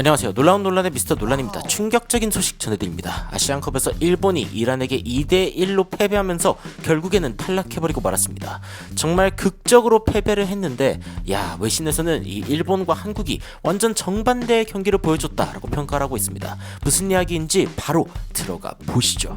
안녕하세요. 놀라운 논란의 미스터 논란입니다. 충격적인 소식 전해드립니다. 아시안컵에서 일본이 이란에게 2대 1로 패배하면서 결국에는 탈락해버리고 말았습니다. 정말 극적으로 패배를 했는데, 야 외신에서는 이 일본과 한국이 완전 정반대의 경기를 보여줬다라고 평가를 하고 있습니다. 무슨 이야기인지 바로 들어가 보시죠.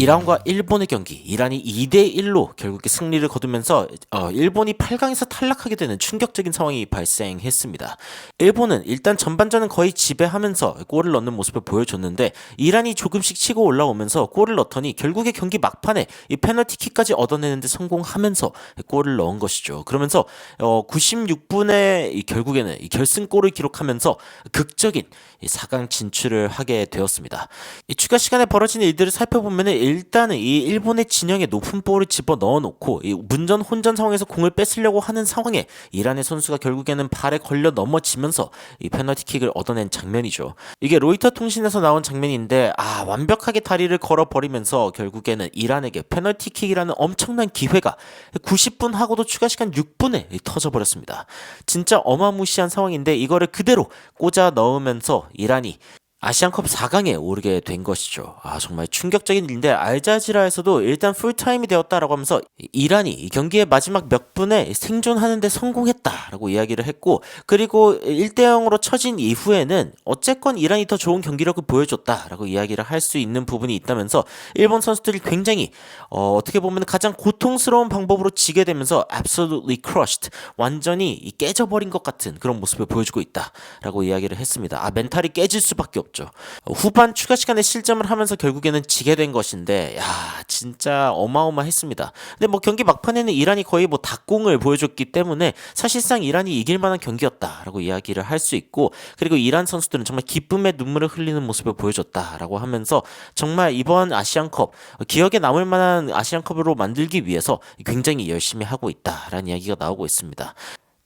이란과 일본의 경기, 이란이 2대 1로 결국에 승리를 거두면서 어, 일본이 8강에서 탈락하게 되는 충격적인 상황이 발생했습니다. 일본은 일단 전반전은 거의 지배하면서 골을 넣는 모습을 보여줬는데 이란이 조금씩 치고 올라오면서 골을 넣더니 결국에 경기 막판에 이 페널티킥까지 얻어내는데 성공하면서 골을 넣은 것이죠. 그러면서 어, 96분에 이 결국에는 이 결승골을 기록하면서 극적인 이 4강 진출을 하게 되었습니다. 이 추가 시간에 벌어진 일들을 살펴보면 은 일단은 이 일본의 진영에 높은 볼을 집어 넣어놓고 이 문전 혼전 상황에서 공을 뺏으려고 하는 상황에 이란의 선수가 결국에는 발에 걸려 넘어지면서 이 페널티킥을 얻어낸 장면이죠. 이게 로이터 통신에서 나온 장면인데 아 완벽하게 다리를 걸어 버리면서 결국에는 이란에게 페널티킥이라는 엄청난 기회가 90분 하고도 추가 시간 6분에 터져버렸습니다. 진짜 어마무시한 상황인데 이거를 그대로 꽂아 넣으면서 이란이 아시안컵 4강에 오르게 된 것이죠. 아 정말 충격적인 일인데 알자지라에서도 일단 풀타임이 되었다라고 하면서 이란이 이 경기의 마지막 몇 분에 생존하는데 성공했다라고 이야기를 했고 그리고 1대 0으로 처진 이후에는 어쨌건 이란이 더 좋은 경기력을 보여줬다라고 이야기를 할 수 있는 부분이 있다면서 일본 선수들이 굉장히 어, 어떻게 보면 가장 고통스러운 방법으로 지게 되면서 absolutely crushed 완전히 이 깨져버린 것 같은 그런 모습을 보여주고 있다라고 이야기를 했습니다. 아 멘탈이 깨질 수밖에 없 죠. 어, 후반 추가 시간에 실점을 하면서 결국에는 지게 된 것인데 야 진짜 어마어마했습니다. 근데 뭐 경기 막판에는 이란이 거의 뭐 닭공을 보여줬기 때문에 사실상 이란이 이길 만한 경기였다라고 이야기를 할 수 있고 그리고 이란 선수들은 정말 기쁨의 눈물을 흘리는 모습을 보여줬다라고 하면서 정말 이번 아시안컵 기억에 남을 만한 아시안컵으로 만들기 위해서 굉장히 열심히 하고 있다라는 이야기가 나오고 있습니다.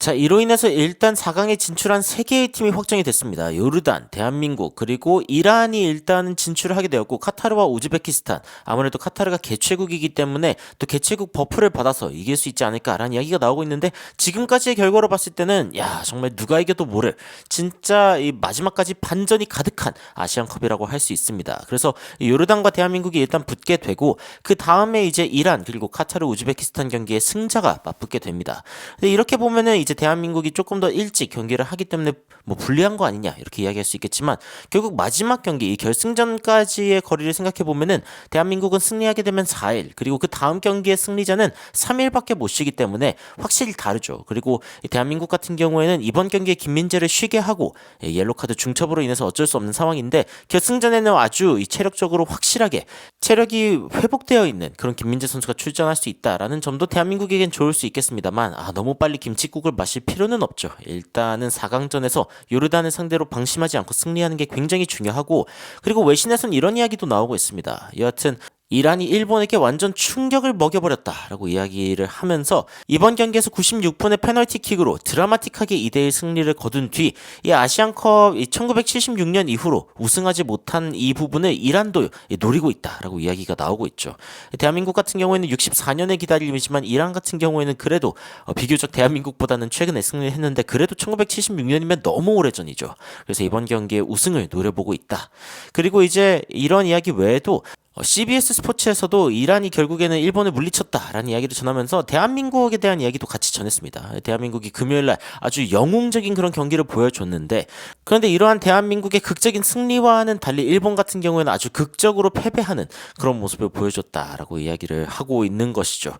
자, 이로 인해서 일단 4강에 진출한 3개의 팀이 확정이 됐습니다. 요르단, 대한민국, 그리고 이란이 일단 진출을 하게 되었고, 카타르와 우즈베키스탄. 아무래도 카타르가 개최국이기 때문에 또 개최국 버프를 받아서 이길 수 있지 않을까라는 이야기가 나오고 있는데, 지금까지의 결과로 봤을 때는, 야, 정말 누가 이겨도 모를, 진짜 이 마지막까지 반전이 가득한 아시안컵이라고 할 수 있습니다. 그래서 이 요르단과 대한민국이 일단 붙게 되고, 그 다음에 이제 이란, 그리고 카타르, 우즈베키스탄 경기의 승자가 맞붙게 됩니다. 근데 이렇게 보면은 이제 대한민국이 조금 더 일찍 경기를 하기 때문에 뭐 불리한 거 아니냐 이렇게 이야기할 수 있겠지만 결국 마지막 경기 이 결승전까지의 거리를 생각해 보면은 대한민국은 승리하게 되면 4일 그리고 그 다음 경기의 승리자는 3일밖에 못 쉬기 때문에 확실히 다르죠. 그리고 이 대한민국 같은 경우에는 이번 경기에 김민재를 쉬게 하고 예, 옐로 카드 중첩으로 인해서 어쩔 수 없는 상황인데 결승전에는 아주 이 체력적으로 확실하게 체력이 회복되어 있는 그런 김민재 선수가 출전할 수 있다라는 점도 대한민국에겐 좋을 수 있겠습니다만 아 너무 빨리 김치국을 마실 필요는 없죠. 일단은 4강전에서 요르단을 상대로 방심하지 않고 승리하는 게 굉장히 중요하고 그리고 외신에서는 이런 이야기도 나오고 있습니다. 여하튼 이란이 일본에게 완전 충격을 먹여버렸다라고 이야기를 하면서 이번 경기에서 96분의 페널티킥으로 드라마틱하게 2대1 승리를 거둔 뒤 이 아시안컵 1976년 이후로 우승하지 못한 이 부분을 이란도 노리고 있다라고 이야기가 나오고 있죠. 대한민국 같은 경우에는 64년에 기다림이지만 이란 같은 경우에는 그래도 어, 비교적 대한민국보다는 최근에 승리를 했는데 그래도 1976년이면 너무 오래전이죠. 그래서 이번 경기에 우승을 노려보고 있다. 그리고 이제 이런 이야기 외에도 어, CBS 스포츠에서도 이란이 결국에는 일본을 물리쳤다라는 이야기를 전하면서 대한민국에 대한 이야기도 같이 전했습니다. 대한민국이 금요일날 아주 영웅적인 그런 경기를 보여줬는데 그런데 이러한 대한민국의 극적인 승리와는 달리 일본 같은 경우에는 아주 극적으로 패배하는 그런 모습을 보여줬다라고 이야기를 하고 있는 것이죠.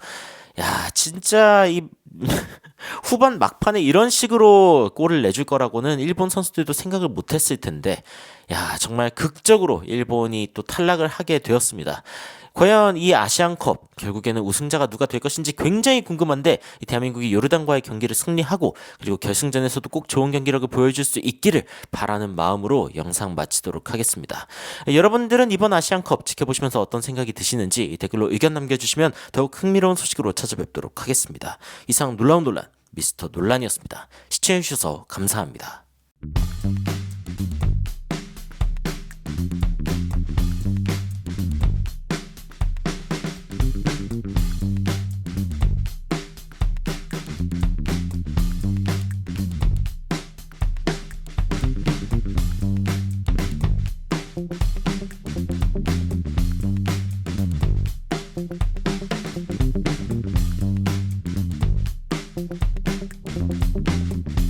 야, 진짜 이 후반 막판에 이런 식으로 골을 내줄 거라고는 일본 선수들도 생각을 못 했을 텐데, 야, 정말 극적으로 일본이 또 탈락을 하게 되었습니다. 과연 이 아시안컵 결국에는 우승자가 누가 될 것인지 굉장히 궁금한데 이 대한민국이 요르단과의 경기를 승리하고 그리고 결승전에서도 꼭 좋은 경기력을 보여줄 수 있기를 바라는 마음으로 영상 마치도록 하겠습니다. 여러분들은 이번 아시안컵 지켜보시면서 어떤 생각이 드시는지 댓글로 의견 남겨주시면 더욱 흥미로운 소식으로 찾아뵙도록 하겠습니다. 이상 놀라운 논란 미스터 논란이었습니다. 시청해주셔서 감사합니다. Thank you.